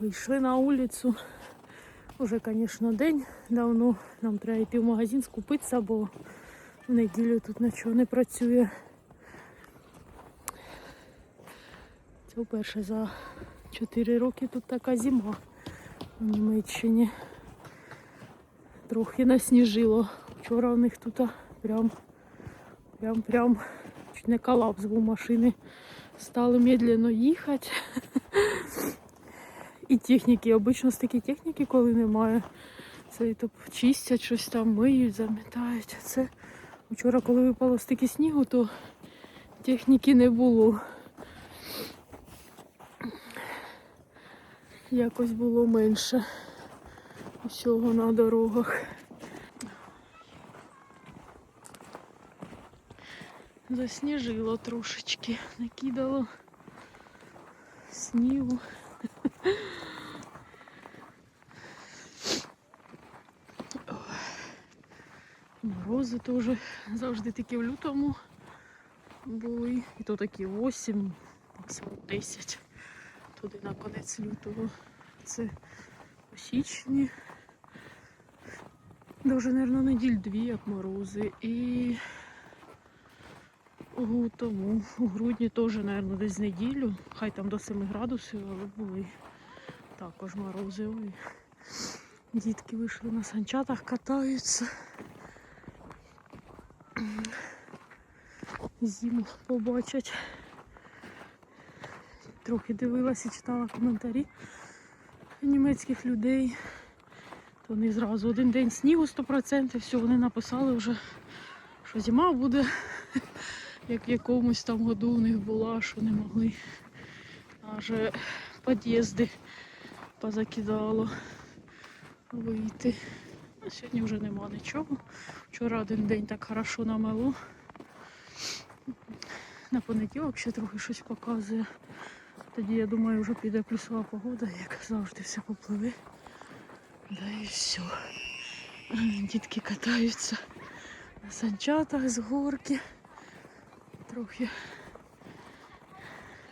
Вийшли на вулицю. Уже, звісно, день давно. Нам треба йти в магазин скупитися, бо в неділю тут нічого не працює. Це вперше за 4 роки тут така зима в Німеччині. Трохи насніжило. Вчора у них тут прям, прям, прям чуть не колапс був машини. Стали медленно їхати. І техніки. Обично з такі техніки, коли немає. Це то чистять щось там, миють, замітають. Це вчора, коли випало стільки снігу, то техніки не було. Якось було менше усього на дорогах. Засніжило трошечки, накидало снігу. Морози теж завжди такі в лютому були. І то такі 8, максимум 10. Туди на конець лютого. Це у січні. Дуже, мабуть, неділь дві, як морози. І у тому, у грудні теж, мабуть, десь неділю. Хай там до 7 градусів, але були також морози. Ой. Дітки вийшли на санчатах, катаються. Зиму побачать. Трохи дивилася, читала коментарі німецьких людей. То вони зразу один день снігу 100%, все, вони написали вже, що зима буде, як в якомусь там году у них була, що не могли аж під'їзди позакидало вийти. Сьогодні вже нема нічого. Вчора один день так хорошо намело. На понеділок ще трохи щось показує. Тоді, я думаю, вже піде плюсова погода, як завжди все попливе. Да і все. Дітки катаються на санчатах з горки. Трохи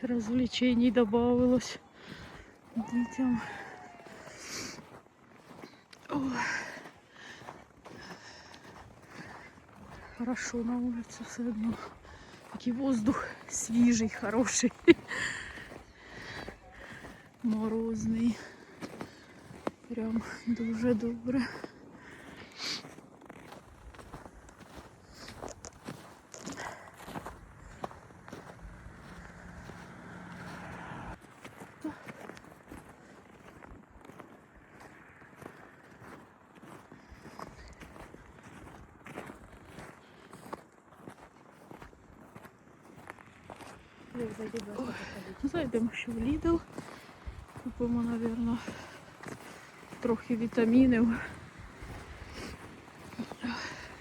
розвлечень додавалось дітям. Ой. Хорошо на улице все одно. Такий воздух свіжий, хороший. Морозний. Прям дуже добре. Зайдемо ще в Lidl. Купимо, мабуть, трохи вітамінів.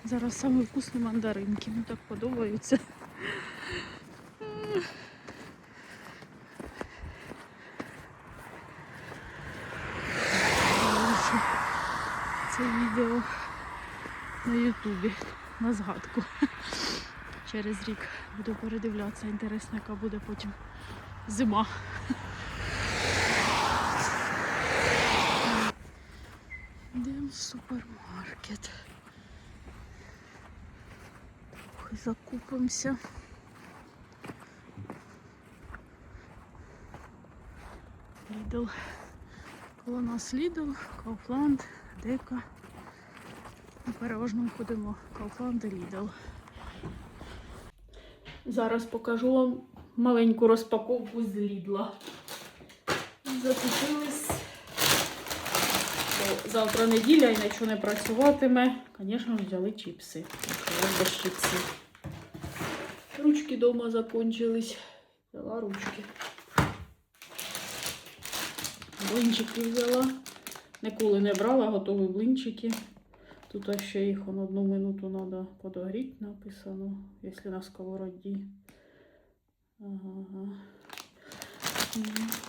Зараз саме вкусні мандаринки. Мені так подобаються. Це відео на Ютубі на згадку. Через рік буду передивлятися. Інтересно, яка буде потім зима. Йдемо в супермаркет. Закупимося. Lidl. Коло нас Lidl, Kaufland, Дека. Переважно ходимо Kaufland і Lidl. Зараз покажу вам маленьку розпаковку з Лідла. Закупились. Бо завтра неділя і нічого не працюватиме. Звісно, взяли чіпси. Без чіпсів. Ручки вдома закончились. Взяла ручки. Блинчики взяла. Ніколи не брала готові блинчики. Тут ще їх на одну минуту треба подогріти, написано, якщо на сковороді. Ага.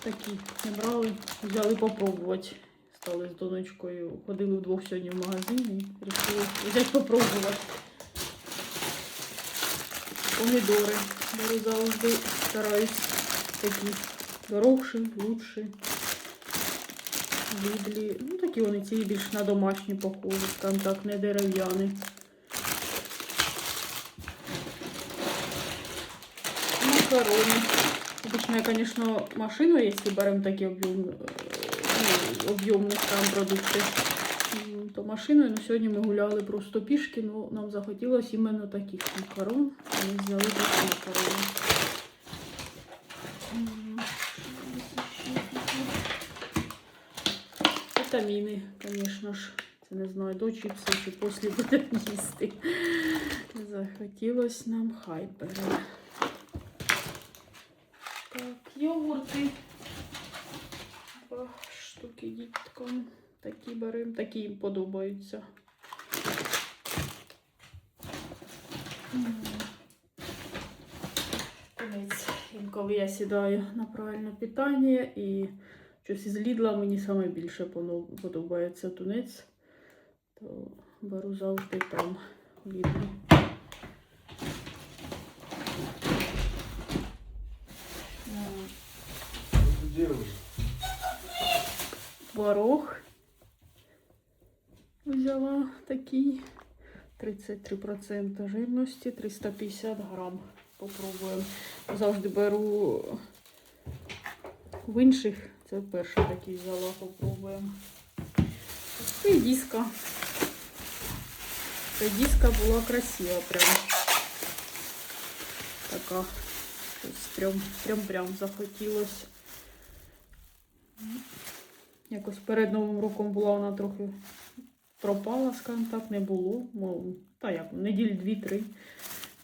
Такі не брали, взяли попробувати. Стали з донечкою, ходили вдвох сьогодні в магазин і вирішили взяти попробувати. Помідори. Беру завжди стараюсь такі дорогші, лучші. Лідлі. Ну, такі вони ці більш на домашні похожі, скажімо так, не дерев'яні. Макарони. Обычно, конечно, машину, если берем такие объем, ну, об'ємні там продукти, то машиною, но сьогодні ми гуляли просто пішки, ну нам захотілося іменно таких макарон. Ми взяли такі макарони. М, що у нас ще тут? Вітаміни, звісно ж. Це не знаю, до чіпси чи після будемо їсти. Захотілося нам хай. Так, йогурти. Два штуки діткам. Такі беремо, такі їм подобаються. Інколи я сідаю на правильне питання і щось із Лідла мені саме більше подо- подобається тунець, то беру завжди там в Лідлі. Взяла такий 33% жирності, 350 грам. Попробуємо. Завжди беру в інших. Це перший такий взяла, попробуємо. І диска. Ця диска була красива прям. Така. Щось прям, прям, прям захотілося. Якось перед Новим роком була вона трохи пропала, скажімо так, не було. Мов, та як, неділь дві-три.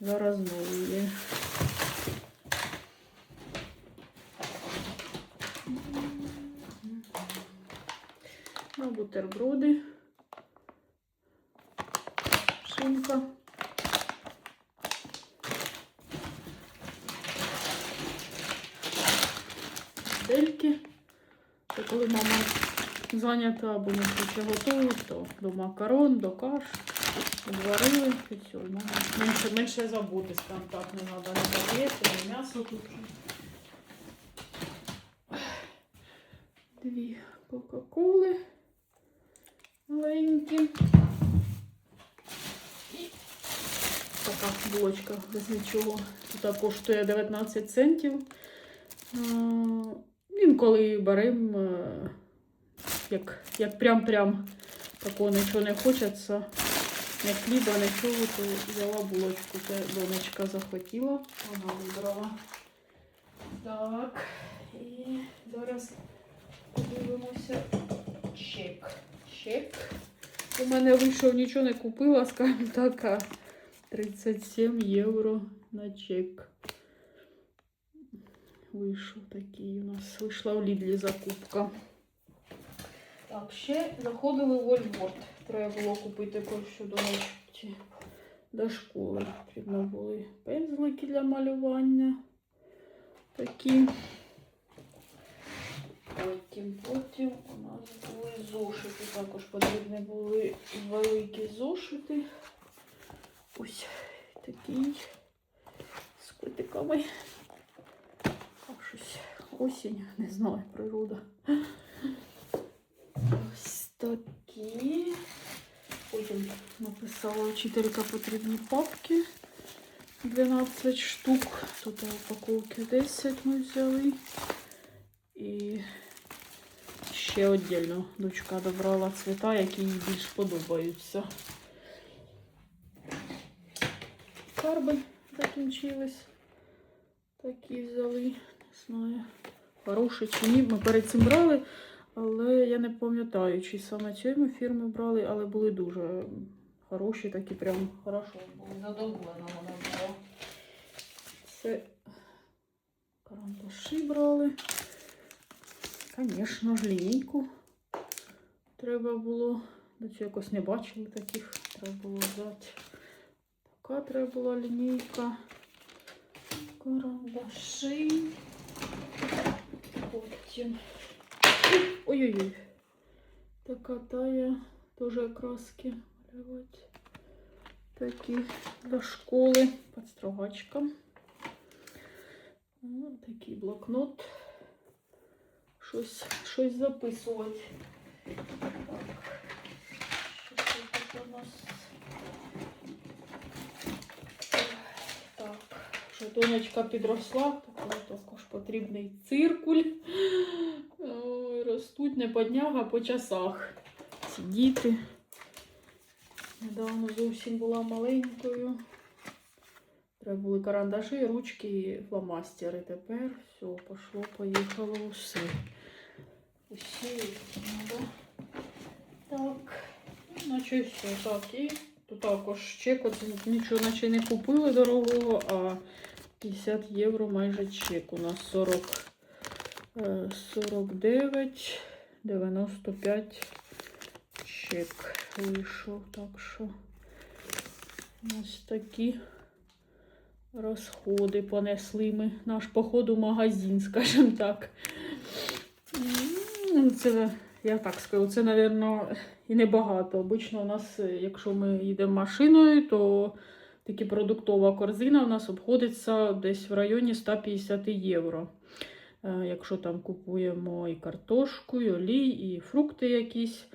Зараз знову є. Бутерброди. Шинка. Дельки. Це коли мама зайнята або не хоче готувати, то до макарон, до каш. Зварили і все. Мама. Менше, менше забути, скажімо так, не треба не котлети, не м'ясо тут. Дві Кока-Коли маленькі. Така булочка без нічого. Тут коштує 19 центів. Інколи беремо, е, як, як прям-прям такого нічого не хочеться. Не хліба, нічого, то взяла булочку. Це донечка захотіла. Вона вибрала. Так. І зараз подивимося чек. Чек. У мене вийшов, нічого не купила, скажімо так, а 37 євро на чек. Вийшов такий у нас. Вийшла в Лідлі закупка. Так, ще заходили в Ольворд. Треба було купити кое-що до ночі до школи. Потрібно були пензлики для малювання. Такі. Потім, потім у нас були зошити. Також потрібні були великі зошити. Ось такий з котиками. Щось осінь, не знаю, природа. Ось такі. Потім написала вчителька потрібні папки. 12 штук. Тут упаковки 10 ми взяли. І ще віддільно дочка добрала цвіта, які їй більш подобаються. Фарби закінчились. Такі взяли. Не знаю, хороші чи ні. Ми перед цим брали, але я не пам'ятаю, чи саме цієї фірми брали, але були дуже хороші, такі прям хорошо були. Задоволена вона була. Це карандаші брали. Звісно ж, лінійку треба було. До цього якось не бачили таких. Треба було взяти. Така треба була лінійка. Карандаші. Потім. Ой-ой-ой. Така тая теж краски малювати. Такі для школи. Подстрогачка. Такий блокнот. Щось, щось записувати. Що це тут у нас? Так, що донечка підросла, так також потрібний циркуль. Ростуть не по днях, а по часах. Ці діти. Недавно зовсім була маленькою. Треба були карандаші, ручки і фломастери. Тепер все, пошло, поїхало усе. Усі треба. Так, ну, наче все. Так, і тут також чек. От нічого наче не купили дорогого, а 50 євро майже чек. У нас 40, е, 49, 95 чек вийшов. Так що ось такі розходи понесли ми. Наш поход у магазин, скажімо так. М, Це, я так скажу, це, мабуть, і небагато. Обично у нас, е, якщо ми їдемо машиною, то таки продуктова корзина у нас обходиться десь в районі 150 євро. Е, Якщо там купуємо і картошку, і олій, і фрукти якісь.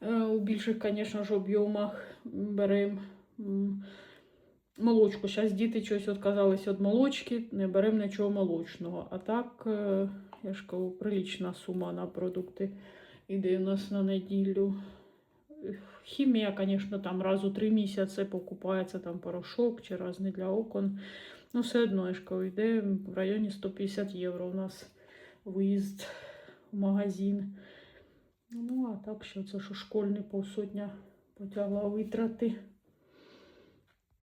Е, У більших, звісно ж, об'ємах беремо. Молочку. Зараз діти щось відказалися від молочки, не беремо нічого молочного. А так, я ж кажу, прилічна сума на продукти йде у нас на неділю. Хімія, звісно, там раз у три місяці покупається там порошок чи разний для окон. Ну, все одно, я ж кажу, йде в районі 150 євро у нас виїзд в магазин. Ну, а так, що це що школьний півсотня потягла витрати.